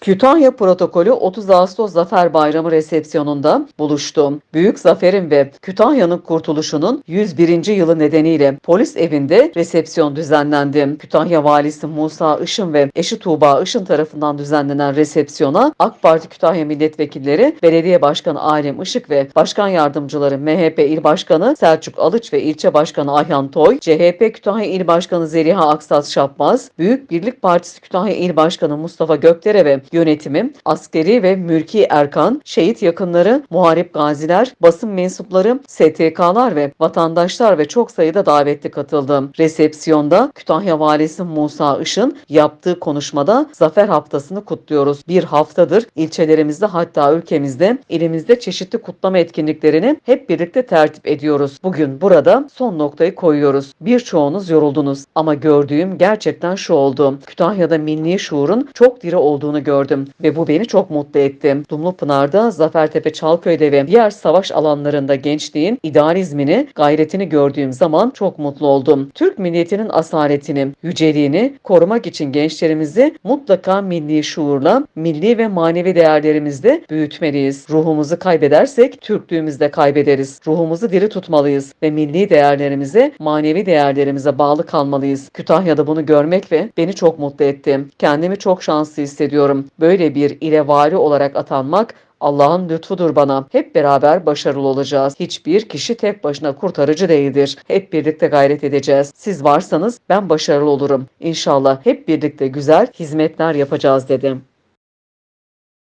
Kütahya protokolü 30 Ağustos Zafer Bayramı resepsiyonunda buluştu. Büyük zaferin ve Kütahya'nın kurtuluşunun 101. yılı nedeniyle polis evinde resepsiyon düzenlendi. Kütahya valisi Musa Işın ve eşi Tuğba Işın tarafından düzenlenen resepsiyona AK Parti Kütahya milletvekilleri, belediye başkanı Alem Işık ve başkan yardımcıları MHP il başkanı Selçuk Alıç ve ilçe başkanı Ayhan Toy, CHP Kütahya il başkanı Zeliha Aksaz Şapmaz, Büyük Birlik Partisi Kütahya il başkanı Mustafa Gökdere ve yönetimi, askeri ve mülki erkan, şehit yakınları, muharip gaziler, basın mensupları, STK'lar ve vatandaşlar ve çok sayıda davetli katıldı. Resepsiyonda Kütahya Valisi Musa Işın yaptığı konuşmada Zafer Haftası'nı kutluyoruz. Bir haftadır ilçelerimizde hatta ülkemizde ilimizde çeşitli kutlama etkinliklerini hep birlikte tertip ediyoruz. Bugün burada son noktayı koyuyoruz. Birçoğunuz yoruldunuz ama gördüğüm gerçekten şu oldu. Kütahya'da milli şuurun çok diri olduğunu gördüm ve bu beni çok mutlu etti. Dumlupınar'da, Zafertepe, Çalköy'de ve diğer savaş alanlarında gençliğin idealizmini, gayretini gördüğüm zaman çok mutlu oldum. Türk milletinin asaletini, yüceliğini korumak için gençlerimizi mutlaka milli şuurla, milli ve manevi değerlerimizde büyütmeliyiz. Ruhumuzu kaybedersek Türklüğümüzü de kaybederiz. Ruhumuzu diri tutmalıyız ve milli değerlerimize, manevi değerlerimize bağlı kalmalıyız. Kütahya'da bunu görmek ve beni çok mutlu etti. Kendimi çok şanslı hissediyorum. Böyle bir ile vali olarak atanmak Allah'ın lütfudur bana. Hep beraber başarılı olacağız. Hiçbir kişi tek başına kurtarıcı değildir. Hep birlikte gayret edeceğiz. Siz varsanız ben başarılı olurum. İnşallah hep birlikte güzel hizmetler yapacağız dedim.